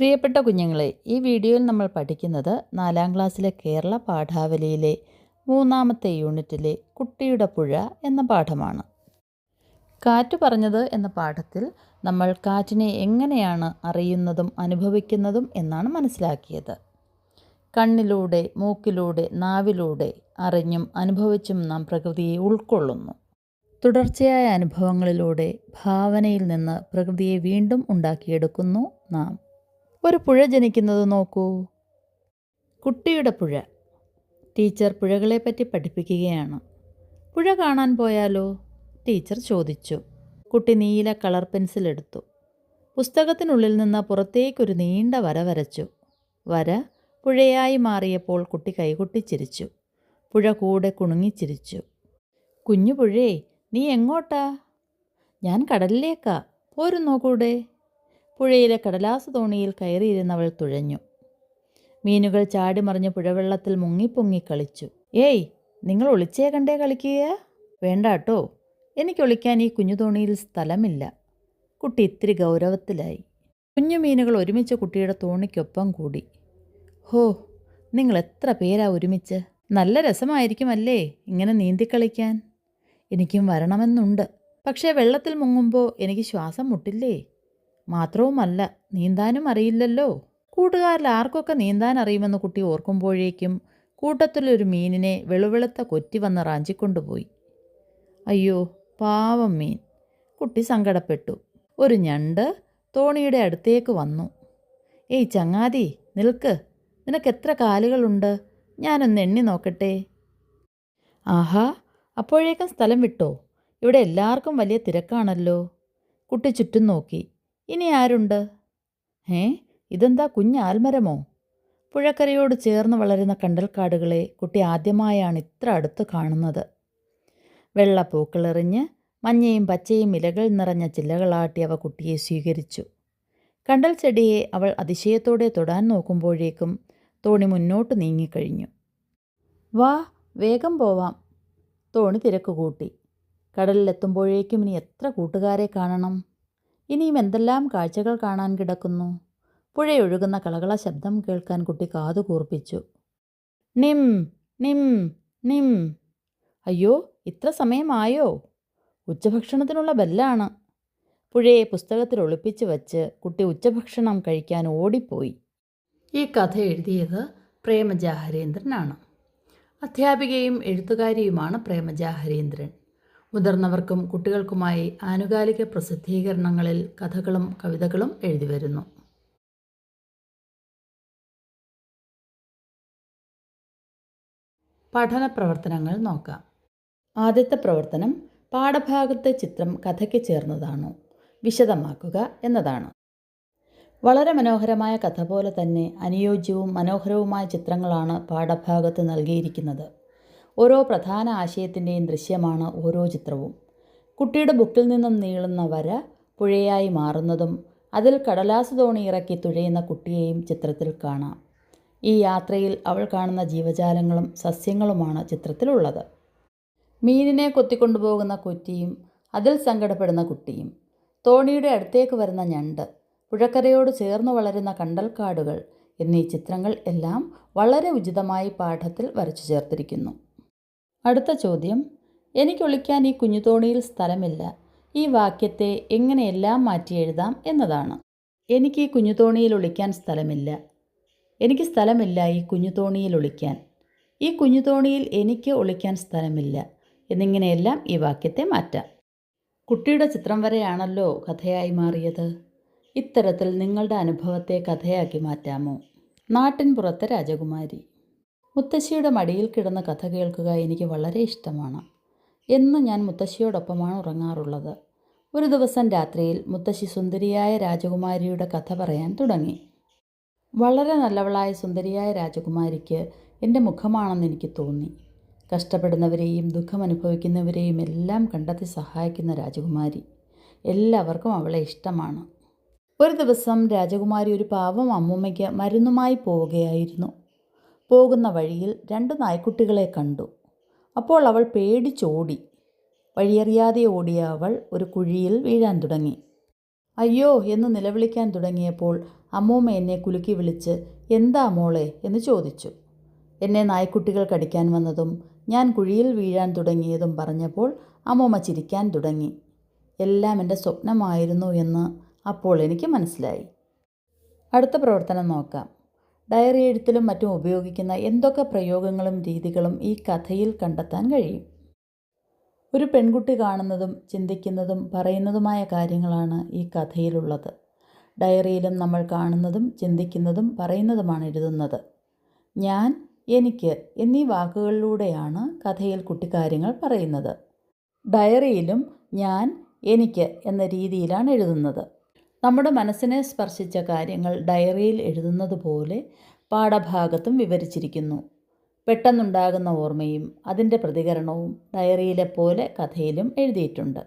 പ്രിയപ്പെട്ട കുഞ്ഞുങ്ങളെ ഈ വീഡിയോയിൽ നമ്മൾ പഠിക്കുന്നത് നാലാം ക്ലാസ്സിലെ കേരള പാഠാവലിയിലെ മൂന്നാമത്തെ യൂണിറ്റിലെ കുട്ടിയുടെ പുഴ എന്ന പാഠമാണ്. കാറ്റ് പറഞ്ഞത് എന്ന പാഠത്തിൽ നമ്മൾ കാറ്റിനെ എങ്ങനെയാണ് അറിയുന്നതും അനുഭവിക്കുന്നതും എന്നാണ് മനസ്സിലാക്കിയത്. കണ്ണിലൂടെ മൂക്കിലൂടെ നാവിലൂടെ അറിഞ്ഞും അനുഭവിച്ചും നാം പ്രകൃതിയെ ഉൾക്കൊള്ളുന്നു. തുടർച്ചയായ അനുഭവങ്ങളിലൂടെ ഭാവനയിൽ നിന്ന് പ്രകൃതിയെ വീണ്ടും ഉണ്ടാക്കിയെടുക്കുന്നു നാം. ഒരു പുഴ ജനിക്കുന്നത് നോക്കൂ. കുട്ടിയുടെ പുഴ. ടീച്ചർ പുഴകളെപ്പറ്റി പഠിപ്പിക്കുകയാണ്. പുഴ കാണാൻ പോയാലോ? ടീച്ചർ ചോദിച്ചു. കുട്ടി നീല കളർ പെൻസിൽ എടുത്തു. പുസ്തകത്തിനുള്ളിൽ നിന്ന് പുറത്തേക്കൊരു നീണ്ട വര വരച്ചു. വര പുഴയായി മാറിയപ്പോൾ കുട്ടി കൈകൊട്ടിച്ചിരിച്ചു പുഴ കൂടെ കുണുങ്ങിച്ചിരിച്ചു കുഞ്ഞു പുഴേ നീ എങ്ങോട്ടാ? ഞാൻ കടലിലേക്കാ. പോരുന്നോ കൂടെ? പുഴയിലെ കടലാസ് തോണിയിൽ കയറിയിരുന്നവൾ തുഴഞ്ഞു. മീനുകൾ ചാടിമറിഞ്ഞ് പുഴവെള്ളത്തിൽ മുങ്ങിപ്പൊങ്ങി കളിച്ചു. ഏയ് നിങ്ങൾ ഒളിച്ചേ കണ്ടേ കളിക്കുക? വേണ്ട കേട്ടോ. എനിക്ക് ഒളിക്കാൻ ഈ കുഞ്ഞു തോണിയിൽ സ്ഥലമില്ല. കുട്ടി ഇത്തിരി ഗൗരവത്തിലായി. കുഞ്ഞു മീനുകൾ ഒരുമിച്ച് കുട്ടിയുടെ തോണിക്കൊപ്പം കൂടി. ഹോ നിങ്ങൾ എത്ര പേരാ ഒരുമിച്ച്? നല്ല രസമായിരിക്കുമല്ലേ ഇങ്ങനെ നീന്തിക്കളിക്കാൻ എനിക്കും വരണമെന്നുണ്ട്. പക്ഷേ വെള്ളത്തിൽ മുങ്ങുമ്പോൾ എനിക്ക് ശ്വാസം മുട്ടില്ലേ? മാത്രവുമല്ല നീന്താനും അറിയില്ലല്ലോ. കൂട്ടുകാരിൽ ആർക്കൊക്കെ നീന്താൻ അറിയുമെന്ന് കുട്ടി ഓർക്കുമ്പോഴേക്കും കൂട്ടത്തിലൊരു മീനിനെ വെളുവെളുത്ത കൊറ്റി വന്ന് റാഞ്ചിക്കൊണ്ടുപോയി. അയ്യോ പാവം മീൻ കുട്ടി സങ്കടപ്പെട്ടു. ഒരു ഞണ്ട് തോണിയുടെ അടുത്തേക്ക് വന്നു. ഏയ് ചങ്ങാതി നിൽക്ക്. നിനക്ക് എത്ര കാലുകളുണ്ട്? ഞാനൊന്ന് എണ്ണി നോക്കട്ടെ. ആഹാ അപ്പോഴേക്കും സ്ഥലം വിട്ടോ? ഇവിടെ എല്ലാവർക്കും വലിയ തിരക്കാണല്ലോ. കുട്ടി ചുറ്റും നോക്കി. ഇനി ആരുണ്ട്? ഏ ഇതെന്താ കുഞ്ഞ് ആൽമരമോ? പുഴക്കരയോട് ചേർന്ന് വളരുന്ന കണ്ടൽക്കാടുകളെ കുട്ടി ആദ്യമായാണ് ഇത്ര അടുത്ത് കാണുന്നത്. വെള്ളപ്പൂക്കളെറിഞ്ഞ് മഞ്ഞയും പച്ചയും ഇലകൾ നിറഞ്ഞ ചില്ലകളാട്ടി അവ കുട്ടിയെ സ്വീകരിച്ചു. കണ്ടൽ ചെടിയെ അവൾ അതിശയത്തോടെ തൊടാൻ നോക്കുമ്പോഴേക്കും തോണി മുന്നോട്ട് നീങ്ങിക്കഴിഞ്ഞു. വാ വേഗം പോവാം തോണി തിരക്ക് കൂട്ടി. കടലിലെത്തുമ്പോഴേക്കും ഇനി എത്ര കൂട്ടുകാരെ കാണണം? ഇനിയും എന്തെല്ലാം കാഴ്ചകൾ കാണാൻ കിടക്കുന്നു? പുഴയൊഴുകുന്ന കളകള ശബ്ദം കേൾക്കാൻ കുട്ടി കാതു കൂർപ്പിച്ചു. നിം നിം നിം. അയ്യോ ഇത്ര സമയമായോ? ഉച്ചഭക്ഷണത്തിനുള്ള ബെല്ലാണ്. പുഴയെ പുസ്തകത്തിൽ ഒളിപ്പിച്ച് വച്ച് കുട്ടി ഉച്ചഭക്ഷണം കഴിക്കാൻ ഓടിപ്പോയി. ഈ കഥ എഴുതിയത് പ്രേമജ ഹരീന്ദ്രനാണ് അധ്യാപികയും എഴുത്തുകാരിയുമാണ് പ്രേമജ ഹരീന്ദ്രൻ മുതിർന്നവർക്കും കുട്ടികൾക്കുമായി ആനുകാലിക പ്രസിദ്ധീകരണങ്ങളിൽ കഥകളും കവിതകളും എഴുതി വരുന്നു. പഠന പ്രവർത്തനങ്ങൾ നോക്കാം. ആദ്യത്തെ പ്രവർത്തനം പാഠഭാഗത്തെ ചിത്രം കഥയ്ക്ക് ചേർന്നതാണോ. വിശദമാക്കുക എന്നതാണ്. വളരെ മനോഹരമായ കഥ പോലെ തന്നെ അനുയോജ്യവും മനോഹരവുമായ ചിത്രങ്ങളാണ് പാഠഭാഗത്ത് നൽകിയിരിക്കുന്നത്. ഓരോ പ്രധാന ആശയത്തിന്റെയും ദൃശ്യമാണ് ഓരോ ചിത്രവും. കുട്ടിയുടെ ബുക്കിൽ നിന്നും നീളുന്ന വര പുഴയായി മാറുന്നതും അതിൽ കടലാസ് തോണി ഇറക്കി തുഴയുന്ന കുട്ടിയെയും ചിത്രത്തിൽ കാണാം. ഈ യാത്രയിൽ അവൾ കാണുന്ന ജീവജാലങ്ങളും സസ്യങ്ങളുമാണ് ചിത്രത്തിലുള്ളത്. മീനിനെ കൊത്തിക്കൊണ്ടുപോകുന്ന കുറ്റിയും അതിൽ സങ്കടപ്പെടുന്ന കുട്ടിയും തോണിയുടെ അടുത്തേക്ക് വരുന്ന ഞണ്ട് പുഴക്കരയോട് ചേർന്ന് വളരുന്ന കണ്ടൽക്കാടുകൾ എന്നീ ചിത്രങ്ങൾ എല്ലാം വളരെ ഉചിതമായി പാഠത്തിൽ വരച്ചു ചേർത്തിരിക്കുന്നു. അടുത്ത ചോദ്യം. എനിക്ക് ഒളിക്കാൻ ഈ കുഞ്ഞുതോണിയിൽ സ്ഥലമില്ല. ഈ വാക്യത്തെ എങ്ങനെയെല്ലാം മാറ്റി എഴുതാം എന്നതാണ്. എനിക്ക് ഈ കുഞ്ഞുതോണിയിൽ ഒളിക്കാൻ സ്ഥലമില്ല. എനിക്ക് സ്ഥലമില്ല ഈ കുഞ്ഞുതോണിയിൽ ഒളിക്കാൻ ഈ കുഞ്ഞുതോണിയിൽ എനിക്ക് ഒളിക്കാൻ സ്ഥലമില്ല. എന്നിങ്ങനെയെല്ലാം ഈ വാക്യത്തെ മാറ്റാം. കുട്ടിയുടെ ചിത്രം വരെയാണല്ലോ കഥയായി മാറിയത്. ഇത്തരത്തിൽ നിങ്ങളുടെ അനുഭവത്തെ കഥയാക്കി മാറ്റാമോ? നാട്ടിൻ പുറത്തെ രാജകുമാരി. മുത്തശ്ശിയുടെ മടിയിൽ കിടന്ന് കഥ കേൾക്കുക എനിക്ക് വളരെ ഇഷ്ടമാണ്. എന്ന് ഞാൻ മുത്തശ്ശിയോടൊപ്പമാണ് ഉറങ്ങാറുള്ളത്. ഒരു ദിവസം രാത്രിയിൽ മുത്തശ്ശി സുന്ദരിയായ രാജകുമാരിയുടെ കഥ പറയാൻ തുടങ്ങി. വളരെ നല്ലവളായ സുന്ദരിയായ രാജകുമാരിക്ക് എന്റെ മുഖമാണെന്ന് എനിക്ക് തോന്നി. കഷ്ടപ്പെടുന്നവരെയും ദുഃഖമനുഭവിക്കുന്നവരെയും എല്ലാം കണ്ടെത്തി സഹായിക്കുന്ന രാജകുമാരി എല്ലാവർക്കും അവളെ ഇഷ്ടമാണ്. ഒരു ദിവസം രാജകുമാരി ഒരു പാവം അമ്മൂമ്മയ്ക്ക് മരുന്നുമായി പോവുകയായിരുന്നു. പോകുന്ന വഴിയിൽ രണ്ട് നായ്ക്കുട്ടികളെ കണ്ടു. അപ്പോൾ അവൾ പേടിച്ചോടി. വഴിയറിയാതെ ഓടിയ അവൾ ഒരു കുഴിയിൽ വീഴാൻ തുടങ്ങി. അയ്യോ എന്ന് നിലവിളിക്കാൻ തുടങ്ങിയപ്പോൾ അമ്മൂമ്മ എന്നെ കുലുക്കി വിളിച്ച് എന്താ മോളെ? എന്ന് ചോദിച്ചു. എന്നെ നായ്ക്കുട്ടികൾ കടിക്കാൻ വന്നതും ഞാൻ കുഴിയിൽ വീഴാൻ തുടങ്ങിയതും പറഞ്ഞപ്പോൾ അമ്മൂമ്മ ചിരിക്കാൻ തുടങ്ങി. എല്ലാം എന്റെ സ്വപ്നമായിരുന്നു എന്ന് അപ്പോൾ എനിക്ക് മനസ്സിലായി. അടുത്ത പ്രവർത്തനം നോക്കാം. ഡയറി എഴുത്തിലും മറ്റും ഉപയോഗിക്കുന്ന എന്തൊക്കെ പ്രയോഗങ്ങളും രീതികളും ഈ കഥയിൽ കണ്ടെത്താൻ കഴിയും? ഒരു പെൺകുട്ടി കാണുന്നതും ചിന്തിക്കുന്നതും പറയുന്നതുമായ കാര്യങ്ങളാണ് ഈ കഥയിലുള്ളത്. ഡയറിയിലും നമ്മൾ കാണുന്നതും ചിന്തിക്കുന്നതും പറയുന്നതുമാണ് എഴുതുന്നത്. ഞാൻ എനിക്ക് എന്നീ വാക്കുകളിലൂടെയാണ് കഥയിൽ കുട്ടിക്കാര്യങ്ങൾ പറയുന്നത്. ഡയറിയിലും ഞാൻ എനിക്ക് എന്ന രീതിയിലാണ് എഴുതുന്നത്. നമ്മുടെ മനസ്സിനെ സ്പർശിച്ച കാര്യങ്ങൾ ഡയറിയിൽ എഴുതുന്നത് പോലെ പാഠഭാഗത്തും വിവരിച്ചിരിക്കുന്നു. പെട്ടെന്നുണ്ടാകുന്ന ഓർമ്മയും അതിന്റെ പ്രതികരണവും ഡയറിയിലെ പോലെ കഥയിലും എഴുതിയിട്ടുണ്ട്.